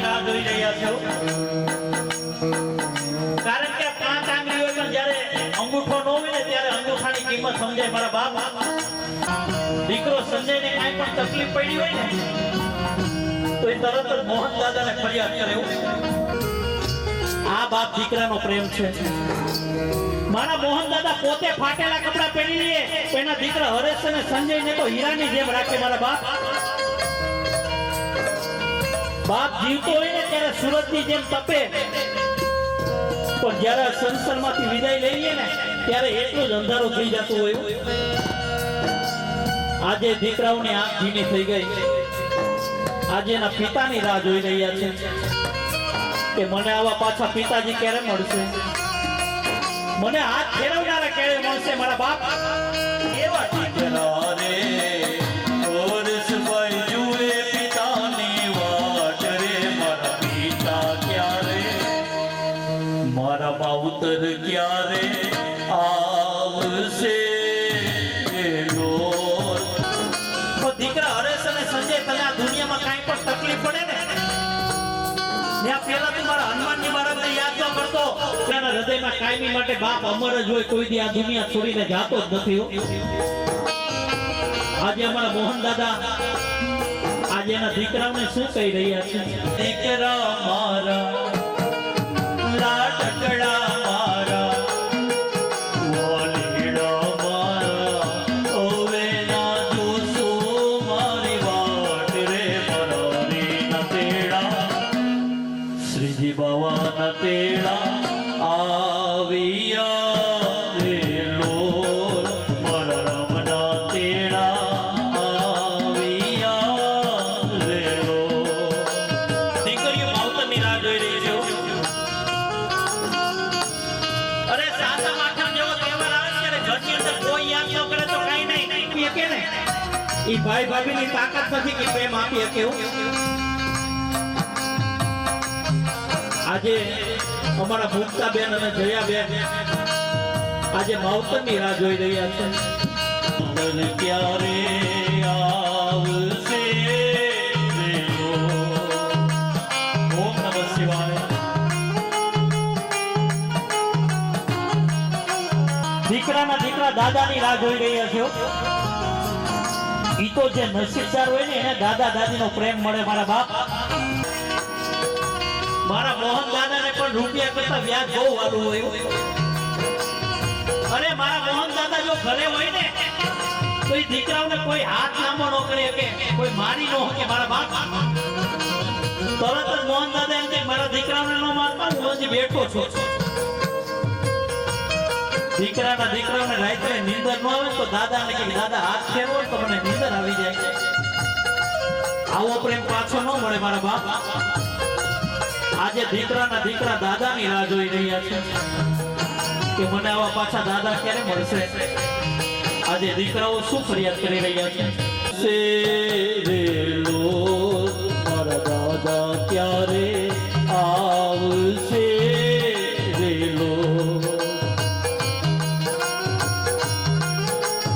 ન ને મારા ને, તો એ તરત જ મોહન દાદાને ફરિયાદ કરે આ બાપ દીકરાનો પ્રેમ છે. મારા મોહન દાદા પોતે ફાટેલા કપડા પહેરી લે એના દીકરા હરેશ અને સંજયને તો હીરાની જેમ રાખે મારા બાપ. બાપ જીવતો હોય ને ત્યારે સુરતની જેમ તપે. પણ જ્યારે સંસારમાંથી વિદાય લઈએ ને, ત્યારે એટલું જ અંધારો થઈ જતું હોય. આજે દીકરાઓની આંખ ભીની થઈ ગઈ. આજે એના પિતાની રાહ જોઈ રહ્યા છે. કે મને આવા પાછા પિતાજી ક્યારે મળશે? મને હાથ ફેરવનારા ક્યારે મળશે, મારા બાપ? મારા માવતર ક્યારે આવશે દીકરા હરેશ અને સંજય તને આ દુનિયામાં કાંઈ પણ તકલીફ પડે ને? માટે બાપ અમર જ હોય, કોઈ દી દુનિયા છોડીને જાતો જ નથી આજે અમારા મોહન દાદા, આજે એના દીકરાઓને શું કહી રહ્યા છે? દીકરા મારા ન ઈ ભાઈ ભાભીની તાકાત નથી કે પ્રેમ આપી શકે આજે અમારા મુક્તાબેન અને જયાબેન આજે માવતરની રાહ જોઈ રહ્યા છે. માવતર ક્યારે આવશે ઓમ નમઃ શિવાય. દીકરાના દીકરા દાદાની રાહ જોઈ રહ્યા છો ઈ તો જે નસીબદાર હોય ને એને દાદા દાદીનો પ્રેમ મળે મારા બાપ. મારા મોહન દાદાને પણ રૂપિયા કરતા વ્યાજ બહુ વાલું હોય અરે મારા મોહન દાદા જો ઘરે હોય ને, તો એ દીકરાઓને કોઈ હાથ લાંબો ન કરે કે કોઈ મારી ન શકે, મારા બાપ. તરત જ મોહન દાદા એમ કે મારા દીકરાઓને ન મારતા, હું હજી બેઠો છું. દીકરાના દીકરાઓને રાત્રે નીંદર ન આવે તો દાદાને કે, દાદા, હાથ ફેરવો તો મને નીંદર આવી જાય. આવો પ્રેમ પાછો ન મળે મારા બાપ. આજે દીકરાના દીકરા દાદાની રાહ જોઈ રહ્યા છે કે મને આવા પાછા દાદા ક્યારે મળશે? આજે દીકરાઓ શું ફરિયાદ કરી રહ્યા છે?